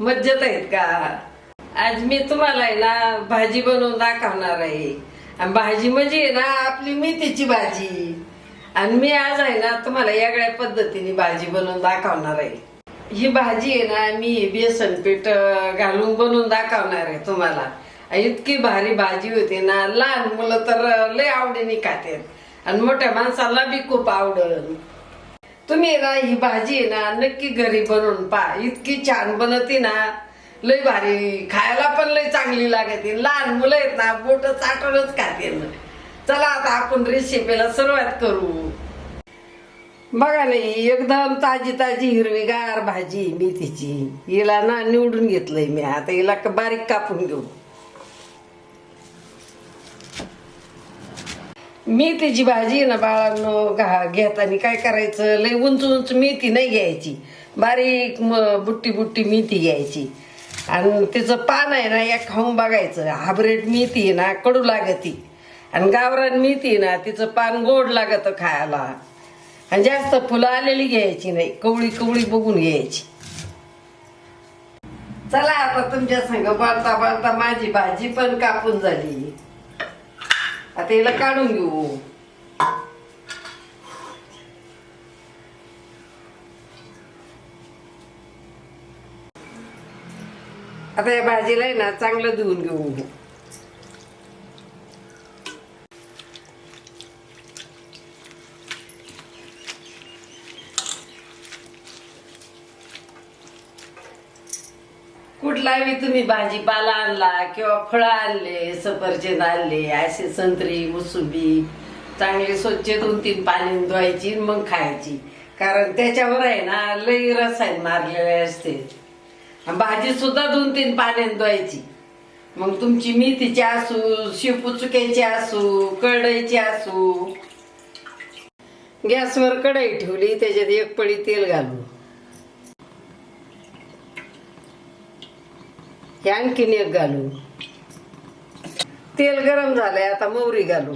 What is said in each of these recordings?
मज्जत आहेत का? आज मी तुम्हाला आहे ना भाजी बनवून दाखवणार आहे. आणि भाजी म्हणजे आहे ना आपली मेथीची भाजी. आणि मी आज आहे ना तुम्हाला वेगळ्या पद्धतीने भाजी बनवून दाखवणार आहे. ही भाजी आहे ना मी बेसन पीठ घालून बनवून दाखवणार आहे तुम्हाला. इतकी भारी भाजी होती ना लहान मुलं तर लय आवडीने खातात. आणि मोठ्या माणसाला बी खूप आवडल तुम्ही ना ही भाजी आहे ना नक्की घरी बनवून पा. इतकी छान बनवती ना लय भारी. खायला पण लय चांगली लागते. लहान मुलं आहेत ना बोट चाटूनच खाते चला आता आपण रेसिपीला सुरुवात करू. बघा नाही एकदम ताजी ताजी हिरवीगार भाजी मेथीची हिला ना निवडून घेतलंय मी. आता हिला बारीक कापून घेऊ. मेथीची भाजी आहे ना बाळांनो घा घेताना काय करायचं? लय उंच उंच मेथी नाही घ्यायची. बारीक म- बुट्टी बुट्टी मेथी घ्यायची. आणि तिचं पान आहे ना एक खाऊन बघायचं. हायब्रिड मेथी आहे ना कडू लागती. आणि गावरान मेथी आहे ना तिचं पान गोड लागत खायला. आणि जास्त फुलं आलेली घ्यायची नाही कवळी कवळी बघून घ्यायची. चला आता तुमच्या संग बाळता बाळता माझी भाजी पण कापून झाली. आता याला काढून घेऊ. आता या भाजीला आहे ना चांगलं धुवून घेऊ. कुठलाही तुम्ही भाजीपाला आणला किंवा फळं आणले सफरचंद आणले असे संत्री मोसुंबी चांगली स्वच्छ दोन तीन पाणी धुवायची आणि मग खायची. कारण त्याच्यावर आहे ना लई रसायन मारलेले असते. भाजी सुद्धा दोन तीन पाण्यात धुवायची. मग तुमची मेथीची असू शेपू चुक्याची असू कढईची असू. गॅसवर कढई ठेवली त्याच्यात एक पळी तेल घालू हे आणखीन एक घालू. तेल गरम झालंय आता मोहरी घालू.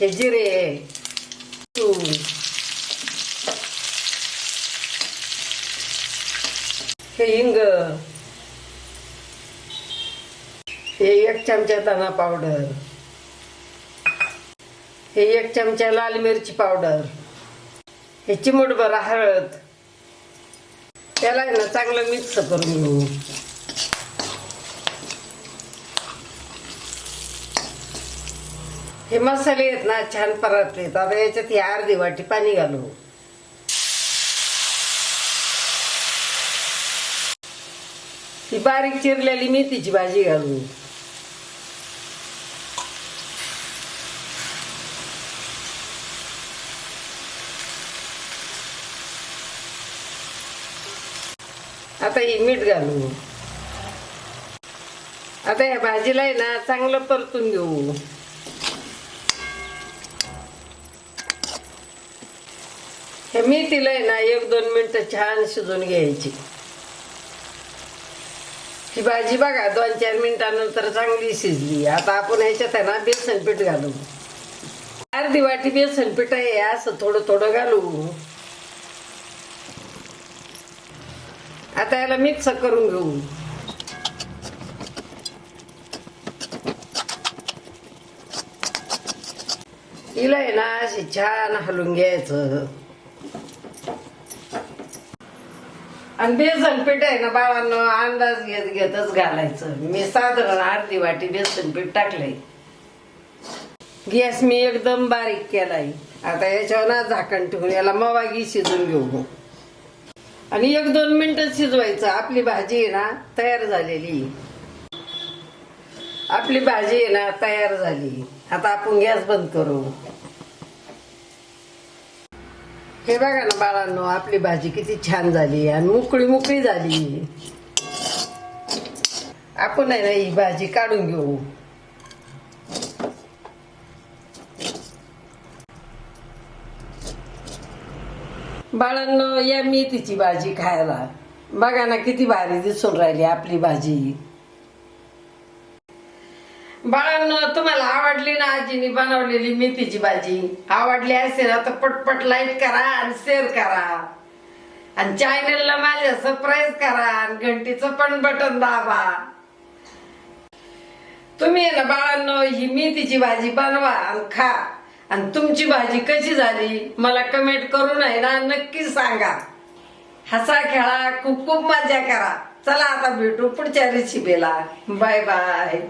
हे जिरे. हे हिंग. हे एक चमचा धना पावडर. हे एक चमचा लाल मिरची पावडर. हे चिमूटभर हळद. त्याला आहे ना चांगलं मिक्स करून घेऊ. हे मसाले आहेत ना छान परतले आता याच्यात ही अर्धी वाटी पाणी घालू. ही बारीक चिरलेली मेथीची भाजी घालू. आता ही मीठ घालू. आता ह्या भाजीला आहे ना चांगलं परतून घेऊ. हे मेथीला आहे ना एक दोन मिनिट छान शिजून घ्यायची. ही भाजी बघा दोन चार मिनिटानंतर चांगली शिजली. आता आपण ह्याच्यात आहे ना बेसन पीठ घालू. अर्धी वाटी बेसन पीठ आहे असं थोडं थोडं घालू. आता याला मिक्स करून घेऊ. तिला आहे ना अशी छान हलवून घ्यायचं. आणि बेसन पीठ आहे ना बाळांना अंदाज घेत घेतच घालायचं. मी साधारण अर्धी वाटी बेसन पीठ टाकलंय. गॅस मी एकदम बारीक केलाय. आता याच्यावर ना झाकण ठेवून याला मवागी शिजून घेऊ. आणि एक दोन मिनिटं शिजवायचं. आपली भाजी आहे ना तयार झालेली. आपली भाजी आहे ना तयार झाली. आता आपण गॅस बंद करू. हे बघा ना बाळांनो आपली भाजी किती छान झाली आणि मोकळी मोकळी झाली. आपण आहे ना ही भाजी काढून घेऊ. बाळांनो या मेथीची भाजी खायला. बघा ना किती भारी दिसून राहिली आपली भाजी. बाळांनो तुम्हाला आवडली ना आजीने बनवलेली मेथीची भाजी? आवडली असेल ना तर पटपट लाईक करा आणि शेअर करा. आणि चॅनलला माझ्या सबस्क्राईब करा आणि घंटीचं पण बटन दाबा. तुम्ही ना बाळांनो ही मेथीची भाजी बनवा आणि खा. आणि तुमची भाजी कशी झाली? मला कमेंट करून आहे ना नक्की सांगा. हसा खेळा खूप खूप मजा करा. चला आता भेटू पुढच्या रेसिपीला बाय बाय